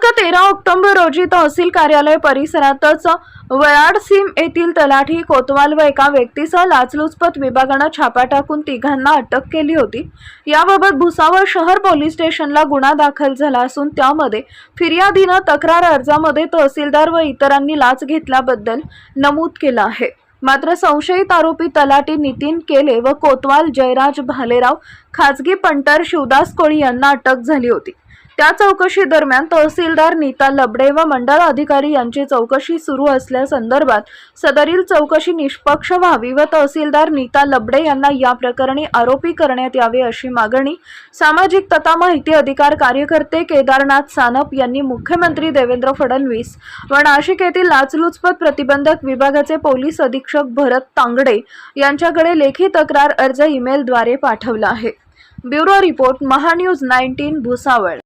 दिनांक तेरा ऑक्टोबर रोजी तहसील कार्यालय परिसरातच वयाडसीम येथील तलाठी कोतवाल व एका व्यक्तीसह लाचलुचपत विभागानं छापा टाकून तिघांना अटक केली होती. याबाबत भुसावळ शहर पोलीस स्टेशनला गुन्हा दाखल झाला असून त्यामध्ये फिर्यादीनं तक्रार अर्जामध्ये तहसीलदार व इतरांनी लाच घेतल्याबद्दल नमूद केलं आहे. मात्र संशयित आरोपी तलाठी नितीन केले व कोतवाल जयराज भालेराव खाजगी पंटर शिवदास कोळी यांना अटक झाली होती. त्या चौकशी दरम्यान तहसीलदार नीता लबडे व मंडळ अधिकारी यांची चौकशी सुरू असल्यासंदर्भात सदरील चौकशी निष्पक्ष व्हावी व तहसीलदार नीता लबडे यांना या प्रकरणी आरोपी करण्यात यावे अशी मागणी सामाजिक तथा माहिती अधिकार कार्यकर्ते केदारनाथ सानप यांनी मुख्यमंत्री देवेंद्र फडणवीस व नाशिक येथील लाचलुचपत प्रतिबंधक विभागाचे पोलीस अधीक्षक भरत तांगडे यांच्याकडे लेखी तक्रार अर्ज ईमेलद्वारे पाठवला आहे. Bureau report MahaNews nineteen Bhusawal.